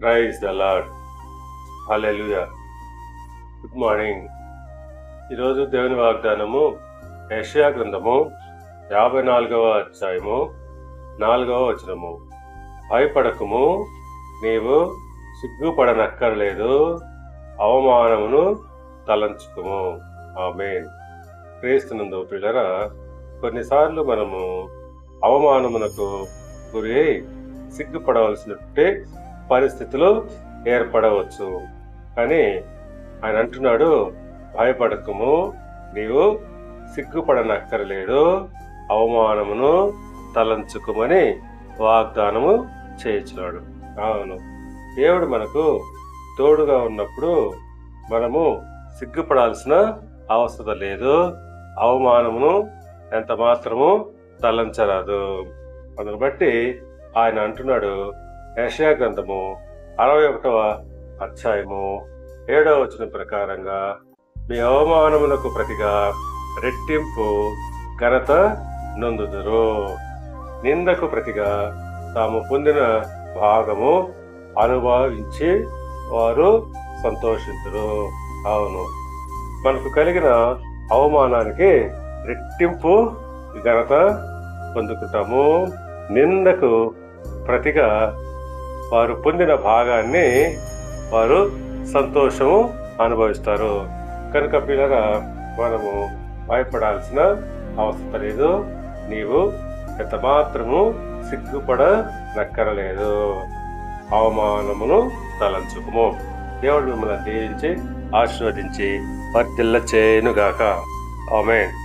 Praise the Lord hallelujah good morning ఈరోజు దేవుని వాగ్దానము యెషయా గ్రంథము యాభై నాలుగవ అధ్యాయము నాలుగవ వచనము. భయపడకము నీవు సిగ్గుపడనక్కర్లేదు అవమానమును తలంచుకుము. ఆమె క్రీస్తునందు పిల్లరా కొన్నిసార్లు మనము అవమానమునకు గురి సిగ్గుపడవలసినట్టే పరిస్థితులు ఏర్పడవచ్చు. అని ఆయన అంటున్నాడు భయపడకము నీవు సిగ్గుపడనక్కరలేడు. అవమానమును తలంచుకుమని వాగ్దానము చేయించినాడు. అవును. దేవుడు మనకు తోడుగా ఉన్నప్పుడు మనము సిగ్గుపడాల్సిన అవసరం లేదు. అవమానమును ఎంత మాత్రము తలంచరాదు. అందును బట్టి ఆయన అంటున్నాడు యెషయా గ్రంథము అరవై ఒకటవ అధ్యాయము ఏడవ వచనం ప్రకారంగా మీ అవమానమునకు ప్రతిగా రెట్టింపు ఘనత నొందుదురు. నిందకు ప్రతిగా తాము పొందిన భాగము అనుభవించి వారు సంతోషించరు అవును మనకు కలిగిన అవమానానికి రెట్టింపు ఘనత పొందుకుంటాము. నిందకు ప్రతిగా వారు పొందిన భాగాన్ని వారు సంతోషము అనుభవిస్తారు. కనుక పిల్లల మనము భయపడాల్సిన అవసరం లేదు. నీవు ఎంత మాత్రము సిగ్గుపడ నక్కరలేదు అవమానమును తలంచుకుము. దేవుడు మిమ్మల్ని దీవించి ఆశీర్వదించి వర్తిల్ల చేయనుగాక ఆమెన్.